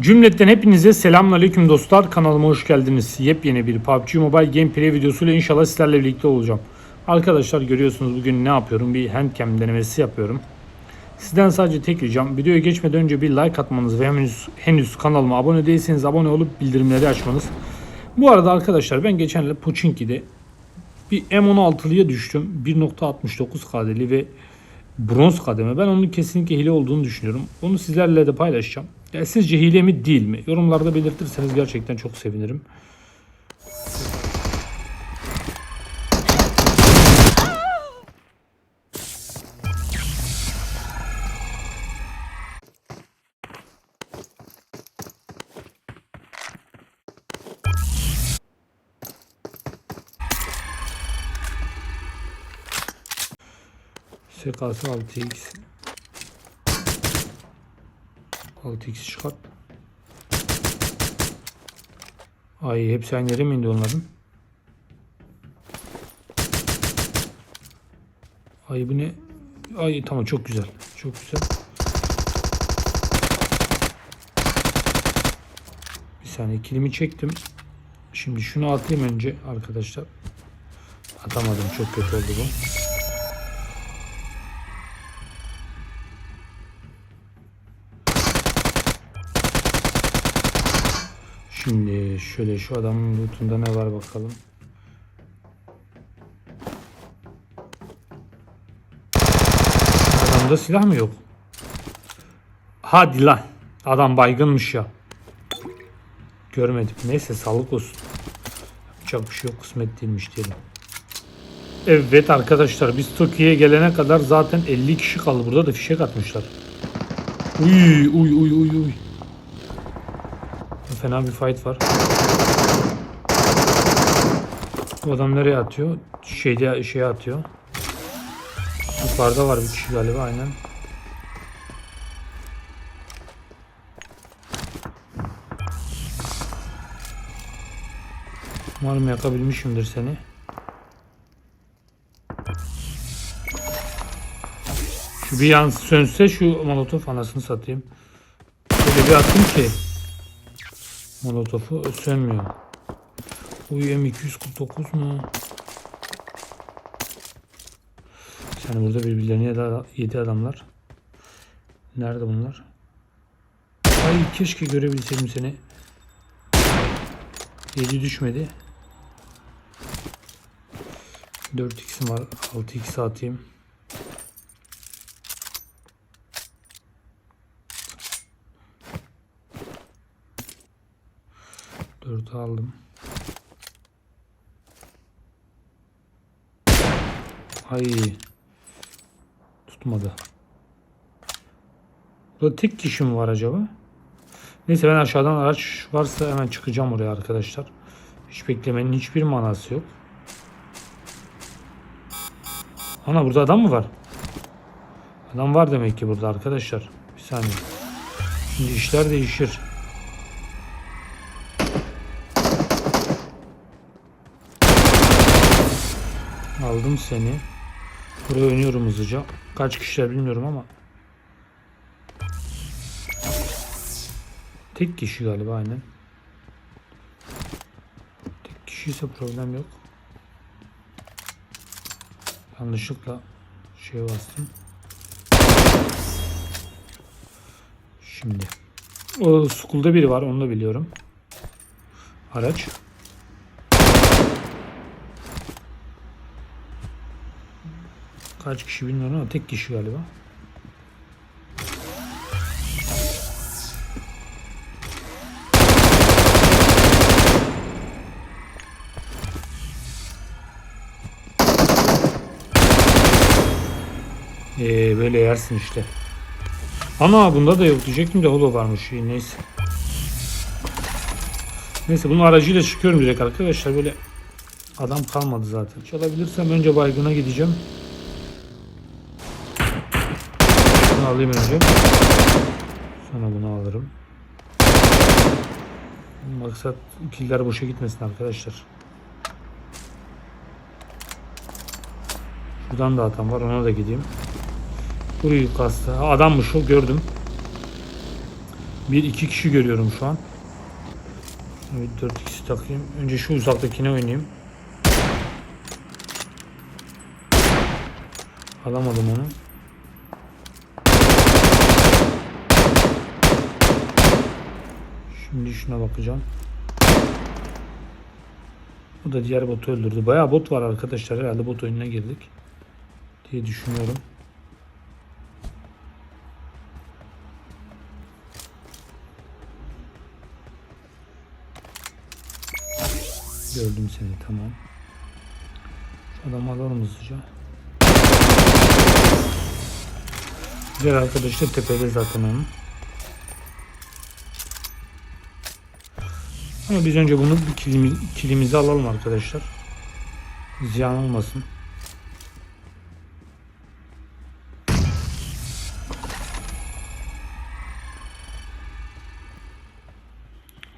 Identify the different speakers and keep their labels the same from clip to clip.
Speaker 1: Cümleten hepinize selamünaleyküm dostlar. Kanalıma hoş geldiniz. Yepyeni bir PUBG Mobile gameplay videosuyla inşallah sizlerle birlikte olacağım. Arkadaşlar görüyorsunuz bugün ne yapıyorum? Bir handcam denemesi yapıyorum. Sizden sadece tek ricam videoya geçmeden önce bir like atmanız ve henüz, henüz kanalıma abone değilseniz abone olup bildirimleri açmanız. Bu arada arkadaşlar ben geçenle Pochinki'de bir M16'lıya düştüm. 1.69 kadeli ve bronz kademe. Ben onun kesinlikle hile olduğunu düşünüyorum. Onu sizlerle de paylaşacağım. Ya sizce hile mi değil mi? Yorumlarda belirtirseniz gerçekten çok sevinirim. SKS 6x 6x çıkart. Ay hepsi aynı yere mi indi onların? Ay bu ne? Ay tamam çok güzel. Çok güzel. Bir saniye kilimi çektim. Şimdi şunu atayım önce arkadaşlar. Atamadım çok kötü oldu bu. Şimdi şöyle şu adamın lootunda ne var bakalım. Adamda silah mı yok? Hadi lan. Adam baygınmış ya. Görmedim. Neyse sağlık olsun. Yapacak bir şey yok. Kısmet değilmiş diyelim. Evet arkadaşlar biz Tokyo'ya gelene kadar zaten 50 kişi kaldı. Burada da fişek atmışlar. Uy uy uy uy uy. Fena bir fight var. Bu adam nereye atıyor? Şeyde şeye atıyor. Yukarıda var bir kişi galiba aynen. Umarım yakabilmişimdir seni. Şu bir yan sönse şu molotof anasını satayım. Böyle bir attım ki molotofu sönmüyor. Uy M249 mu? Yani burada birbirlerini yedi, yedi adamlar. Nerede bunlar? Ay keşke görebilseydim seni. Yedi düşmedi. 4x'im var. 6x atayım. Dördü aldım. Ay. Tutmadı. Burada tek kişi mi var acaba? Neyse ben aşağıdan araç varsa hemen çıkacağım oraya arkadaşlar. Hiç beklemenin hiçbir manası yok. Ana burada adam mı var? Adam var demek ki burada arkadaşlar. Bir saniye. Şimdi işler değişir. Aldım seni. Buraya oynuyorum hızlıca. Kaç kişiler bilmiyorum ama. Tek kişi galiba aynen. Tek kişi problem yok. Yanlışlıkla şeye bastım. Şimdi. O school'da biri var onu da biliyorum. Araç. Kaç kişi bilmiyorum ama tek kişi galiba. Ee, böyle yersin işte. Ana bunda da yok diyecektim de holo varmış. Neyse. Neyse bunun aracıyla çıkıyorum direkt arkadaşlar. Böyle adam kalmadı zaten. Çalabilirsem önce baygına gideceğim. Bunu alayım önce. Sonra bunu alırım. Maksat killer boşa gitmesin arkadaşlar. Buradan da adam var ona da gideyim. Burayı kastı. Adammış o gördüm. Bir iki kişi görüyorum şu an. Evet 4 kişi takayım. Önce şu uzaktakine oynayayım. Alamadım onu. Şimdi şuna bakacağım. Bu da diğer botu öldürdü. Bayağı bot var arkadaşlar. Herhalde bot oyununa girdik. Diye düşünüyorum. Gördüm seni tamam. Şu adamı alalım hızlıca. Diğer arkadaş da tepede zaten onun. Ama biz önce bunu kilimiz, kilimizi alalım arkadaşlar. Ziyan olmasın.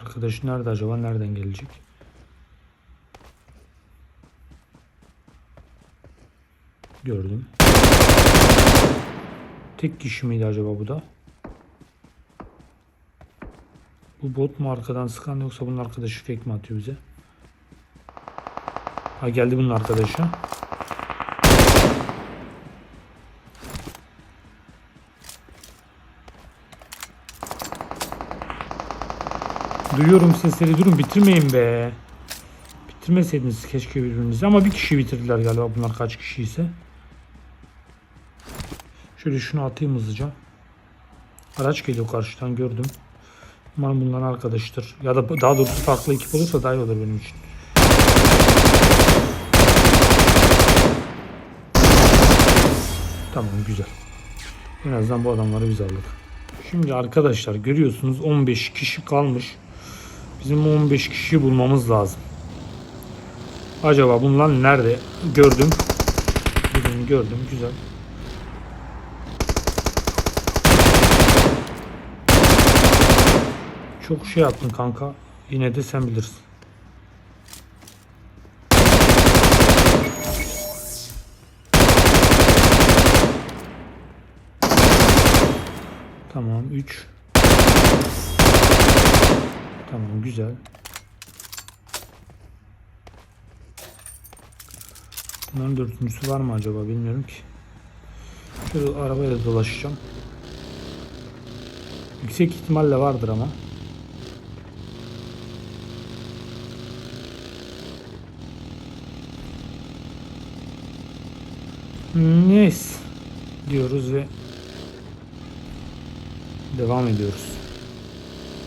Speaker 1: Arkadaş nerede acaba? Nereden gelecek? Gördüm. Tek kişi miydi acaba bu da? Bu bot mu arkadan sıkan yoksa bunun arkadaşı fake mi atıyor bize? Ha geldi bunun arkadaşı. Duyuyorum sesleri durun bitirmeyin be. Bitirmeseydiniz keşke birbirinizi ama bir kişi bitirdiler galiba bunlar kaç kişi ise. Şöyle şunu atayım hızlıca. Araç geliyor karşıdan gördüm. Umarım bunların arkadaştır. Ya da daha doğrusu farklı ekip olursa daha iyi olur benim için. Tamam güzel. En azından bu adamları biz aldık. Şimdi arkadaşlar görüyorsunuz 15 kişi kalmış. Bizim bu 15 kişiyi bulmamız lazım. Acaba bunlar nerede? Gördüm. Gördüm. Güzel. Çok şey yaptın kanka. Yine de sen bilirsin. Tamam 3. Tamam güzel. Bunların dördüncüsü var mı acaba bilmiyorum ki. Şöyle arabayla dolaşacağım. Yüksek ihtimalle vardır ama. Neyse diyoruz ve devam ediyoruz.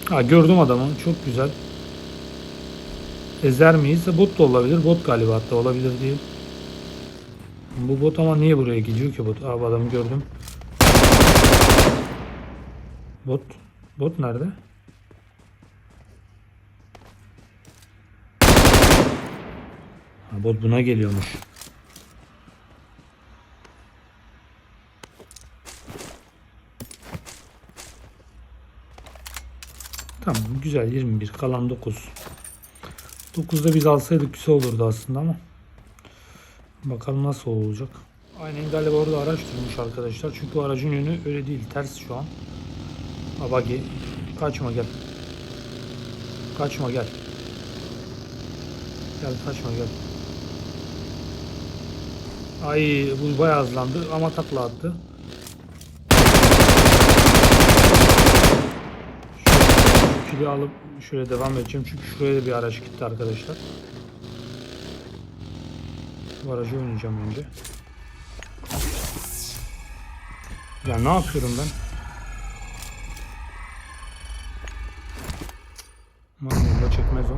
Speaker 1: Ha gördüm adamı. Çok güzel. Ezer miyiz? Bot da olabilir. Bot galiba hatta olabilir değil. Bu bot ama niye buraya gidiyor ki bot? Abi adamı gördüm. Bot. Bot nerede? Ha, bot buna geliyormuş. Tamam güzel 21 kalan 9. 9'da biz alsaydık güzel olurdu aslında ama. Bakalım nasıl olacak. Aynen galiba orada araç durmuş arkadaşlar. Çünkü aracın yönü öyle değil. Ters şu an. Buggy. Kaçma gel. Kaçma gel. Gel kaçma gel. Ay bu bayağı hızlandı ama takla attı. Şu kili alıp şöyle devam edeceğim. Çünkü şuraya da bir araç gitti arkadaşlar. Bu aracı oynayacağım önce. Ya ne yapıyorum ben? Manuelde çekmez o.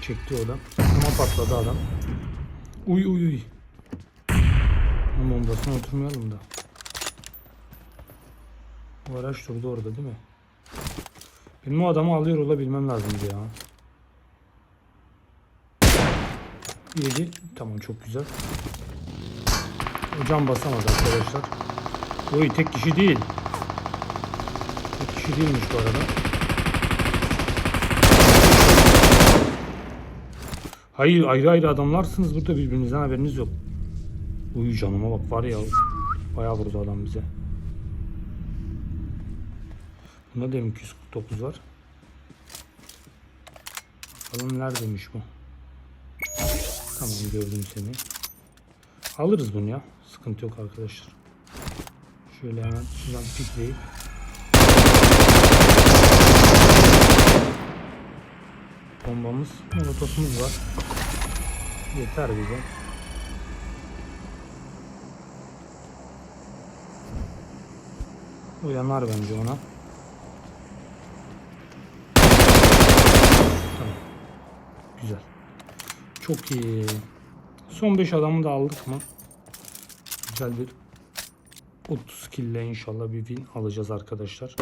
Speaker 1: Çekti o da. Ama patladı adam. Uy uy uy. Ama bombasına oturmayalım da. Bu araç durdu orada değil mi? Benim o adamı alıyor olabilmem lazımdı ya. 7. Tamam çok güzel. O can basamadı arkadaşlar. Oy tek kişi değil. Tek kişi değilmiş bu arada. Hayır ayrı ayrı adamlarsınız burada birbirinizden haberiniz yok. Uy canıma bak var ya. Bayağı vurdu adam bize. Bunda da M249 var. Bakalım neredeymiş bu? Tamam gördüm seni. Alırız bunu ya. Sıkıntı yok arkadaşlar. Şöyle hemen şuradan pikleyip bombamız, molotofumuz var. Yeter bize. O yanar bence ona. Tamam. Güzel. Çok iyi. Son 5 adamı da aldık mı? Güzel bir 30 kill ile inşallah bir win alacağız arkadaşlar.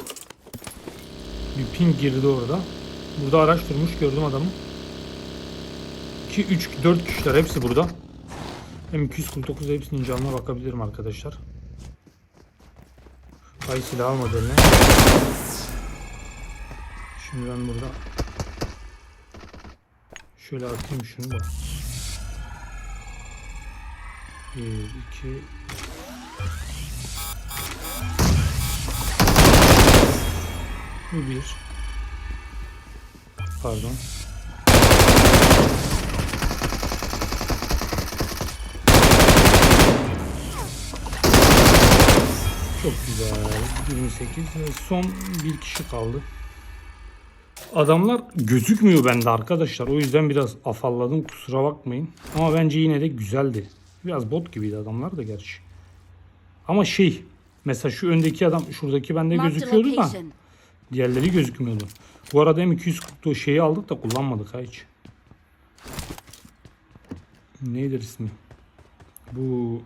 Speaker 1: Bir ping girdi orada. Burada araç durmuş gördüm adamı. 2, 3, 4 kişiler hepsi burada. Hem 249 hepsinin canına bakabilirim arkadaşlar. Ay silah almadı eline. Şimdi ben burada şöyle atayım şunu da. 1, 2 Bu bir. Pardon. Çok güzel. 28 ve son bir kişi kaldı. Adamlar gözükmüyor bende arkadaşlar. O yüzden biraz afalladım kusura bakmayın. Ama bence yine de güzeldi. Biraz bot gibiydi adamlar da gerçi. Ama şey mesela şu öndeki adam şuradaki bende gözüküyordu da diğerleri gözükmüyordu. Bu arada M240 şeyi aldık da kullanmadık ha hiç. Neydir ismi? Bu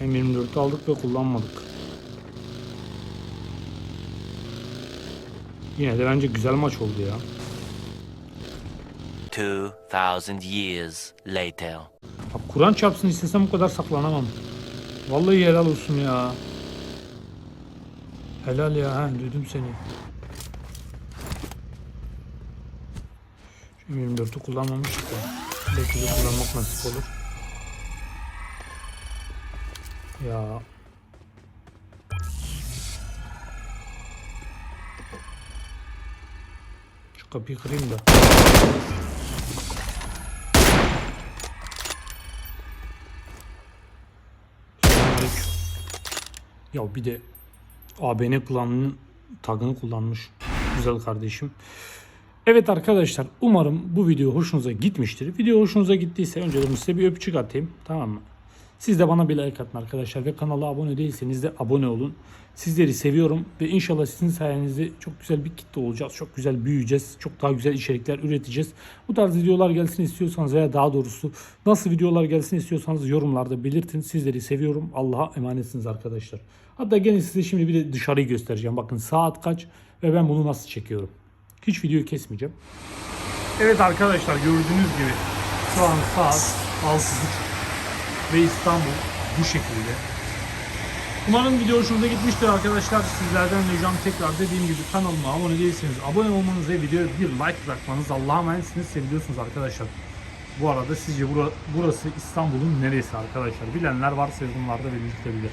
Speaker 1: M24'ü aldık ve kullanmadık. Yine de bence güzel maç oldu ya.
Speaker 2: 2,000 years later.
Speaker 1: Bak Kur'an çarpsın istesem bu kadar saklanamam. Vallahi helal olsun ya. Helal ya ha duydum seni. Şu 24'ü kullanmamıştık ya. Belki de kullanmak nasip olur. Ya. Şu kapıyı kırayım da. Ya bir de ABN planının tagını kullanmış. Güzel kardeşim. Evet arkadaşlar umarım bu video hoşunuza gitmiştir. Video hoşunuza gittiyse önceden size bir öpücük atayım. Tamam mı? Siz de bana bir like atın arkadaşlar ve kanala abone değilseniz de abone olun. Sizleri seviyorum ve inşallah sizin sayenizde çok güzel bir kitle olacağız. Çok güzel büyüyeceğiz. Çok daha güzel içerikler üreteceğiz. Bu tarz videolar gelsin istiyorsanız veya daha doğrusu nasıl videolar gelsin istiyorsanız yorumlarda belirtin. Sizleri seviyorum. Allah'a emanetsiniz arkadaşlar. Hatta gene size şimdi bir de dışarıyı göstereceğim. Bakın saat kaç ve ben bunu nasıl çekiyorum. Hiç videoyu kesmeyeceğim. Evet arkadaşlar gördüğünüz gibi şu an saat 6.30 ve İstanbul bu şekilde. Umarım video hoşunuza gitmiştir arkadaşlar. Sizlerden ricam tekrar dediğim gibi kanalıma abone değilseniz abone olmanız ve videoya bir like bırakmanız. Allah'a emanetsiniz. Seviyorsunuz arkadaşlar. Bu arada sizce bura- burası İstanbul'un neresi arkadaşlar? Bilenler varsa yorumlarda belirtebilir.